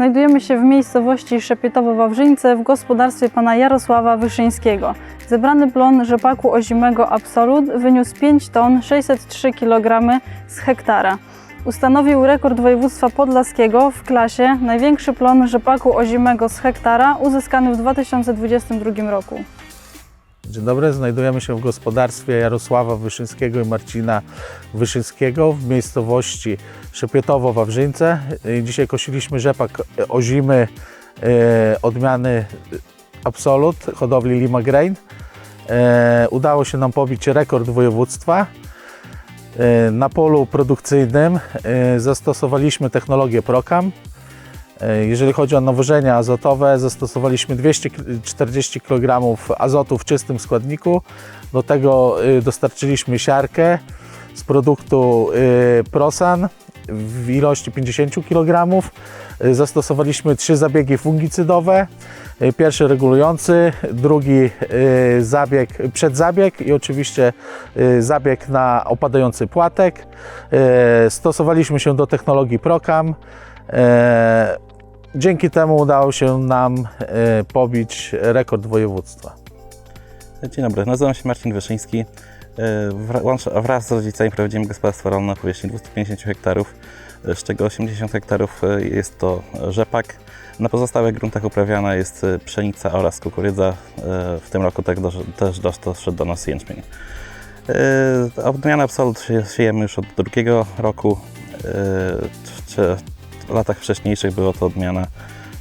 Znajdujemy się w miejscowości Szepietowo-Wawrzyńce w gospodarstwie pana Jarosława Wyszyńskiego. Zebrany plon rzepaku ozimego Absolut wyniósł 5 ton 603 kg z hektara. Ustanowił rekord województwa podlaskiego w klasie największy plon rzepaku ozimego z hektara uzyskany w 2022 roku. Dzień dobry, znajdujemy się w gospodarstwie Jarosława Wyszyńskiego i Marcina Wyszyńskiego w miejscowości Szepietowo-Wawrzyńce. Dzisiaj kosiliśmy rzepak ozimy e, odmiany Absolut hodowli Lima Grain. E, Udało się nam pobić rekord województwa. E, Na polu produkcyjnym zastosowaliśmy technologię Procam. E, Jeżeli chodzi o nawożenia azotowe, zastosowaliśmy 240 kg azotu w czystym składniku. Do tego y, dostarczyliśmy siarkę z produktu y, Prosan w ilości 50 kg. Y, Zastosowaliśmy trzy zabiegi fungicydowe. Pierwszy regulujący, drugi zabieg, przedzabieg i oczywiście zabieg na opadający płatek. Stosowaliśmy się do technologii Procam. Dzięki temu udało się nam e, pobić rekord województwa. Dzień dobry, nazywam się Marcin Wyszyński. E, Wraz z rodzicami prowadzimy gospodarstwo rolne o powierzchni 250 hektarów, e, z czego 80 hektarów jest to rzepak. Na pozostałych gruntach uprawiana jest pszenica oraz kukurydza. W tym roku też dosz- doszedł do nas jęczmień. Odmiana Absolut sie- siejemy już od drugiego roku. W- latach wcześniejszych była to odmiana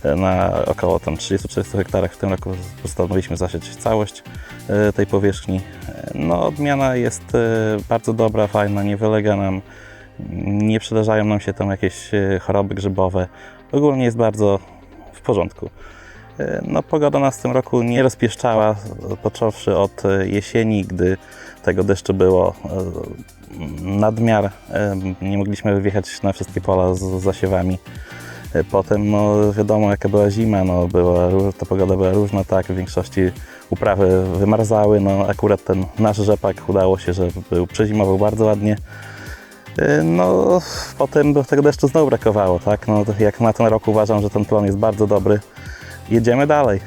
e, na około tam 30-40 hektarach. W tym roku postanowiliśmy zasieć całość e, tej powierzchni. E, No, odmiana jest bardzo dobra, fajna, nie wylega nam, nie przydarzają nam się tam jakieś choroby grzybowe. Ogólnie jest bardzo w porządku. E, No, pogoda nas w tym roku nie rozpieszczała, począwszy od e, jesieni, gdy tego deszczu było e, nadmiar. Nie mogliśmy wjechać na wszystkie pola z zasiewami. Potem, no wiadomo, jaka była zima, no była, ta pogoda była różna, tak, w większości uprawy wymarzały, no akurat ten nasz rzepak udało się, że był przezimował bardzo ładnie. No, potem tego deszczu znowu brakowało, tak, no jak na ten rok uważam, że ten plon jest bardzo dobry. Jedziemy dalej.